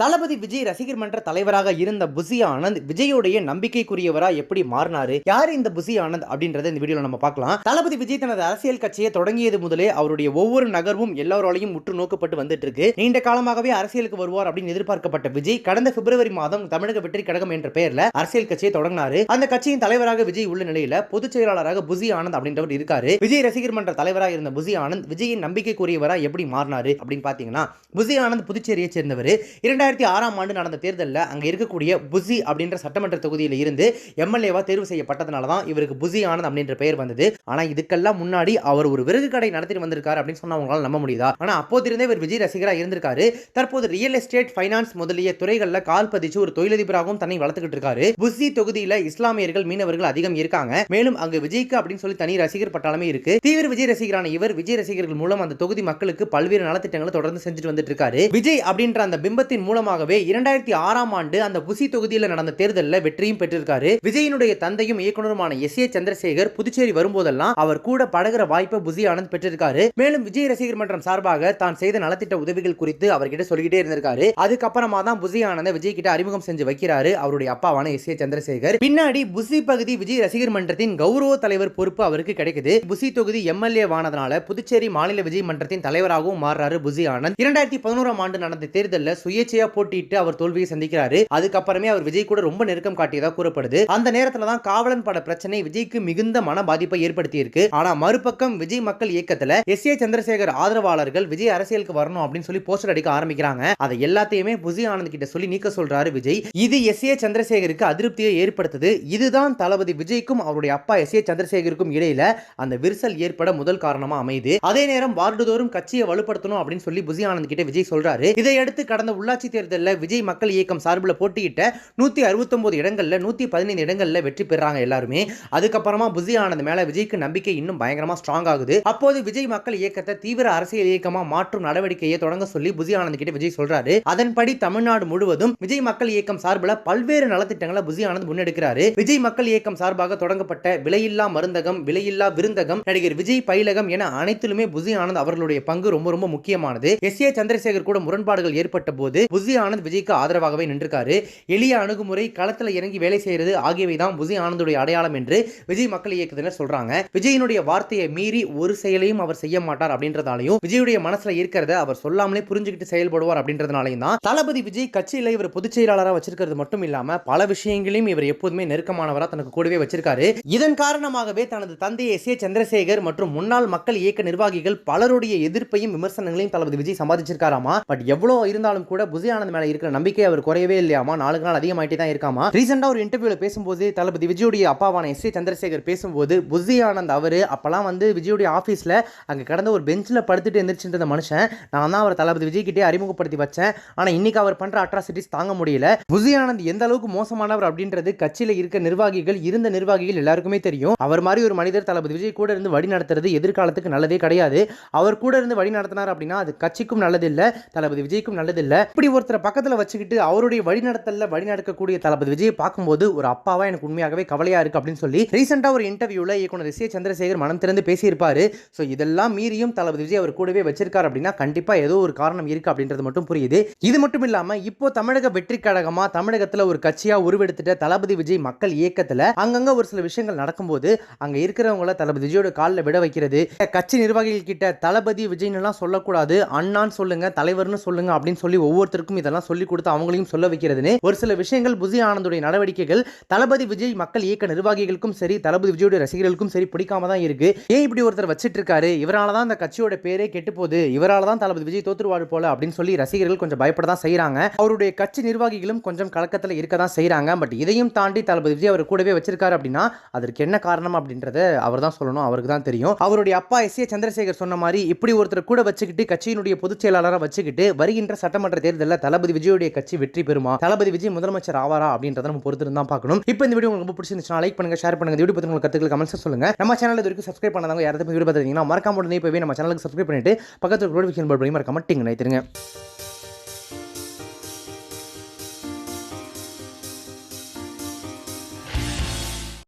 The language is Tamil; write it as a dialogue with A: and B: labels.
A: தளபதி விஜய் ரசிகர் மன்ற தலைவராக இருந்த புசி ஆனந்த் விஜயோடைய நம்பிக்கைக்குரியவரா எப்படி மாறினாரு? யார் இந்த புசி ஆனந்த் அப்படின்றத இந்த வீடியோல நம்ம பார்க்கலாம். தளபதி விஜய் தனது அரசியல் கட்சியை தொடங்கியது முதலே அவருடைய ஒவ்வொரு நகர்வும் எல்லாராலையும் உற்று நோக்கப்பட்டு வந்துட்டு இருக்கு நீண்ட காலமாகவே அரசியலுக்கு வருவார் அப்படின்னு எதிர்பார்க்கப்பட்ட விஜய் கடந்த பிப்ரவரி மாதம் தமிழக வெற்றி கழகம் என்ற பெயர்ல அரசியல் கட்சியை தொடங்கினாரு. அந்த கட்சியின் தலைவராக விஜய் உள்ள நிலையில பொதுச் செயலாளராக புசி ஆனந்த் அப்படின்றவர் இருக்காரு. விஜய் ரசிகர் மன்ற தலைவராக இருந்த புசி ஆனந்த் விஜயின் நம்பிக்கைக்குரியவரா எப்படி மாறினாரு அப்படின்னு பாத்தீங்கன்னா புசி ஆனந்த் புதுச்சேரியை சேர்ந்தவர். ரெண்டாயிரத்தி ஆறாம் ஆண்டு நடந்த தேர்தலில் அங்கே இருக்கக்கூடிய புசி அப்படின்ற சட்டமன்ற தொகுதியில் இருந்து எம்எல்ஏவா தேர்வு செய்யப்பட்டதுனால தான் இவருக்கு புசி ஆனந்த் அப்படின்ற பெயர் வந்தது. ஆனால் இதுக்கெல்லாம் முன்னாடி அவர் ஒரு விறகு கடை நடத்திட்டு வந்திருக்காரு அப்படின்னு சொன்னால் அவங்களால நம்ப முடியுதா? ஆனால் அப்போதிருந்தே இவர் விஜய் ரசிகராக இருந்திருக்காரு. தற்போது ரியல் எஸ்டேட் ஃபைனான்ஸ் முதலிய துறைகளில் கால் பதிச்சு ஒரு தொழிலதிபராகவும் தன்னை வளர்த்துக்கிட்டு இருக்காரு. புசி தொகுதியில் இஸ்லாமியர்கள் மீனவர்கள் அதிகம் இருக்காங்க. மேலும் அங்கு விஜய்க்கு அப்படின்னு சொல்லி தனி ரசிகர் பட்டாளமே இருக்கு. தீவிர விஜய் ரசிகரான இவர் விஜய் ரசிகர்கள் மூலம் அந்த தொகுதி மக்களுக்கு பல்வேறு நலத்திட்டங்களை தொடர்ந்து செஞ்சுட்டு வந்துட்டு இருக்காரு. விஜய் அப்படின்ற அந்த பிம்பத்தின் மூலம் மூலமாகவே இரண்டாயிரத்தி ஆறாம் ஆண்டு அந்த புசி தொகுதியில் நடந்த தேர்தலில் வெற்றியும் பெற்றிருக்காரு. விஜயனுடைய தந்தையும் இயக்குனருமான எஸ் ஏ சந்திரசேகர் புதுச்சேரி வரும்போதெல்லாம் அவர் கூட பழகிற வாய்ப்பை புசி ஆனந்த் பெற்றிருக்காரு. மேலும் விஜய் ரசிகர் மன்றம் சார்பாக தான் செய்த நலத்திட்ட உதவிகள் குறித்து அவர்கிட்ட சொல்லிக்கிட்டே இருந்திருக்காரு. அதுக்கப்புறமா தான் புசி ஆனந்த விஜய் கிட்ட அறிமுகம் செஞ்சு வைக்கிறாரு அவருடைய அப்பாவான எஸ் ஏ சந்திரசேகர். பின்னாடி புசி பகுதி விஜய் ரசிகர் மன்றத்தின் கௌரவ தலைவர் பொறுப்பு அவருக்கு கிடைக்குது. புசி தொகுதி எம்எல்ஏ வானதுனால புதுச்சேரி மாநில விஜய் மன்றத்தின் தலைவராகவும் மாறுறாரு புசி ஆனந்த். இரண்டாயிரத்தி பதினோராம் ஆண்டு நடந்த தேர்தலில் சுயேட்சையா போட்டியிட்டு அவர் தோல்வியை சந்திக்கிறாரு. அதுக்கப்புறமே அவர் விஜய் கூட ரொம்ப நெருக்கம் காட்டியதா கூறப்படுது. அந்த நேரத்துல தான் காவலன் பட பிரச்சனை விஜய்க்கு மிகுந்த மன பாதிப்பை ஏற்படுத்தி இருக்கு ஆனா மறுபக்கம் விஜய் மக்கள் இயக்கத்துல எஸ். ஏ. சந்திரசேகர் ஆதரவாளர்கள் விஜய் அரசியலுக்கு வரணும் அப்படின்னு சொல்லி போஸ்டர் அடிக்க ஆரம்பிக்கிறாங்க. அதை எல்லாத்தையுமே புசி ஆனந்த் கிட்ட சொல்லி நீக்க சொல்றாரு விஜய். இது எஸ். ஏ. சந்திரசேகருக்கு அதிருப்தியை ஏற்படுத்துது. இதுதான் தளபதி விஜய்க்கும் அவருடைய அப்பா எஸ். ஏ. சந்திரசேகருக்கும் இடையில அந்த விரிசல் ஏற்பட முதல் காரணமா அமையுது. அதே நேரம் வார்டுதோறும் கட்சியை வலுப்படுத்தணும் அப்படின்னு சொல்லி புசி ஆனந்த் கிட்ட விஜய் சொல்றாரு. இதையடுத்து கடந்த உள்ளாட்சி தேர்தலில் விஜய் மக்கள் இயக்கம் சார்பில் போட்டியிட்ட நூற்றி அறுபத்தொம்போது இடங்களில் நூற்றி பதினைந்து இடங்களில் வெற்றி பெறாங்க எல்லாருமே. அதுக்கப்புறமா புசி ஆனந்த் மேலே விஜய்க்கு நம்பிக்கை இன்னும் பயங்கரமாக ஸ்ட்ராங் ஆகுது. அப்போது விஜய் மக்கள் இயக்கத்தை தீவிர அரசியல் இயக்கமாக மாற்றும் நடவடிக்கையை தொடங்க சொல்லி புசி ஆனந்த் கிட்ட விஜய் சொல்றாரு. அதன்படி தமிழ்நாடு முழுவதும் விஜய் மக்கள் இயக்கம் சார்பில் பல்வேறு நலத்திட்டங்களை புசி ஆனந்த் முன்னெடுக்கிறாரு. விஜய் மக்கள் இயக்கம் சார்பாக தொடங்கப்பட்ட விலையில்லா மருந்தகம் விலையில்லா விருந்தகம் நடிகர் விஜய் பயிலகம் என அனைத்திலுமே புசி ஆனந்த் அவர்களுடைய பங்கு ரொம்ப ரொம்ப முக்கியமானது. எஸ் ஏ சந்திரசேகர் கூட முரண்பாடுகள் ஏற்பட்ட போது புசி புசி ஆனந்த் விஜய்க்கு ஆதரவாகவே நின்றிருக்காரு. எளிய அணுகுமுறை களத்தில் இறங்கி வேலை செய்யறது ஆகியவை தான் புசி ஆனந்துடைய அடையாளம் என்று விஜய் மக்கள் இயக்கத்தினர் சொல்றாங்க. விஜயினுடைய வார்த்தையை மீறி ஒரு செயலையும் அவர் செய்ய மாட்டார் அப்படின்றதாலையும் விஜயுடைய மனசுல இருக்கிறத அவர் சொல்லாமலே புரிஞ்சுக்கிட்டு செயல்படுவார் அப்படின்றதுனாலையும் தான் தளபதி விஜய் கட்சியில இவர் பொதுச் செயலாளராக வச்சிருக்கிறது மட்டும் இல்லாம பல விஷயங்களையும் இவர் எப்போதுமே நெருக்கமானவராக தனக்கு கூடவே வச்சிருக்காரு. இதன் காரணமாகவே தனது தந்தை எஸ் ஏ சந்திரசேகர் மற்றும் முன்னாள் மக்கள் இயக்க நிர்வாகிகள் பலருடைய எதிர்ப்பையும் விமர்சனங்களையும் தளபதி விஜய் சம்பாதிச்சிருக்காராமா? பட் எவ்வளவு இருந்தாலும் கூட புசி ஆனந்த் மேல இருக்கிற நம்பிக்கை அவர் குறையவே இல்லையாமா? நாளுக்கு நாள் அதிகமாயிட்டே தான் இருக்காமா? ரீசெண்டா ஒரு இன்டர்வியூல பேசும்போது தளபதி விஜயுடைய அப்பாவான எஸ் ஏ சந்திரசேகர் பேசும்போது புஜி ஆனந்த் அவர் அப்பெல்லாம் வந்து விஜயுடைய ஆஃபீஸில் அங்கே கடந்த ஒரு பெஞ்சில் படுத்துட்டு எந்திரிச்சுட்டு மனுஷன். நான் தான் அவர் தளபதி விஜய்கிட்டே அறிமுகப்படுத்தி வச்சேன். ஆனால் இன்னைக்கு அவர் பண்ணுற அட்ராசிட்டிஸ் தாங்க முடியல. புஜி ஆனந்த் எந்த அளவுக்கு மோசமானவர் அப்படின்றது கட்சியில் இருக்க நிர்வாகிகள் இருந்த நிர்வாகிகள் எல்லாருக்குமே தெரியும். அவர் மாதிரி ஒரு மனிதர் தளபதி விஜய் கூட இருந்து வழி நடத்துறது எதிர்காலத்துக்கு நல்லதே கிடையாது. அவர் கூட இருந்து வழி நடத்தினார் அப்படின்னா அது கட்சிக்கும் நல்லதில்லை தளபதி விஜய்க்கும் நல்லதில்லை. இப்படி ஒருத்தரை பக்கத்துல வச்சுக்கிட்டு அவருடைய வழிநடத்தல வழி நடக்கக்கூடிய தளபதி விஜய் பார்க்கும்போது ஒரு அப்பாவா எனக்கு உண்மையாகவே கவலையா இருக்கு அப்படின்னு சொல்லி ரீசெண்டாக ஒரு இன்டர்வியூல இயக்குனர் எஸ் ஏ சந்திரசேகர் மனம் திறந்து பேசியிருப்பாரு. ஸோ இதெல்லாம் மீறியும் தளபதி விஜய் அவர் கூடவே வச்சிருக்காரு அப்படின்னா கண்டிப்பா ஏதோ ஒரு காரணம் இருக்கு அப்படின்றது மட்டும் புரியுது. இது மட்டும் இல்லாம இப்போ தமிழக வெற்றி கழகமா தமிழகத்துல ஒரு கட்சியா உருவெடுத்துட்ட தளபதி விஜய் மக்கள் இயக்கத்துல அங்கங்க ஒரு சில விஷயங்கள் நடக்கும்போது அங்க இருக்கிறவங்கள தளபதி விஜயோட காலில் விட வைக்கிறது. கட்சி நிர்வாகிகள் கிட்ட தளபதி விஜய்னு எல்லாம் சொல்லக்கூடாது. அண்ணான்னு சொல்லுங்க தலைவர்னு சொல்லுங்க அப்படின்னு சொல்லி ஒவ்வொருத்தருக்கும் இதெல்லாம் சொல்லிக் கொடுத்து அவங்களையும் சொல்ல வைக்கிறதுன்னு ஒரு சில விஷயங்கள் புசி ஆனந்துடைய நடவடிக்கைகள் தளபதி விஜய் மக்கள் இயக்க நிர்வாகிகளுக்கும் சரி தளபதி விஜயோட ரசிகர்களுக்கும் சரி பிடிக்காம தான் இருக்கு. ஏன் இப்படி ஒருத்தர் வச்சிட்டு இருக்காரு இவரால தான் அந்த கட்சியோட பேரே கெட்டு போகுது இவரால தான் தளபதி விஜய் தோத்துருவாரு போல அப்படின்னு சொல்லி ரசிகர்கள் கொஞ்சம் பயப்பட தான் அவருடைய கட்சி நிர்வாகிகளும் கொஞ்சம் கலக்கத்தில் இருக்க தான் செய்றாங்க. பட் இதையும் தாண்டி தளபதி விஜய் அவர் கூடவே வச்சிருக்காரு அப்படின்னா அதற்கு என்ன காரணம் அப்படின்றத அவர் தான் சொல்லணும். அவருக்கு தான் தெரியும். அவருடைய அப்பா எஸ் ஏ சந்திரசேகர் சொன்ன மாதிரி இப்படி ஒருத்தர் கூட வச்சுக்கிட்டு கட்சியினுடைய பொதுச் செயலாளராக வச்சுக்கிட்டு வருகின்ற சட்டமன்ற தேர்தலில் தளபதி விஜயோடைய கட்சி வெற்றி பெறுமா? தளபதி விஜய் முதலமைச்சர் ஆவாரா அப்படின்றத நம்ம பொறுத்து தான் பார்க்கணும். இப்போ இந்த வீடியோ உங்களுக்கு ரொம்ப பிடிச்சிருந்துச்சுன்னா லைக் பண்ணுங்க ஷேர் பண்ணுங்க. வீடியோ பத்தி உங்களுக்கு கருத்துக்கள் கமெண்ட்ஸ் சொல்லுங்க. நம்ம சேனல் இது வரைக்கும் சப்ஸ்கிரைப் பண்ணாதவங்க யாராவது வீடியோ பார்த்துருந்தீங்கன்னா மறக்காம உடனே போய் நம்ம சேனலுக்கு சப்ஸ்கிரைப் பண்ணிட்டு பக்கத்தில் நோட்டிஃபிகேஷன் பல் பண்ணி மறக்காம டிங் நினைத்துருங்க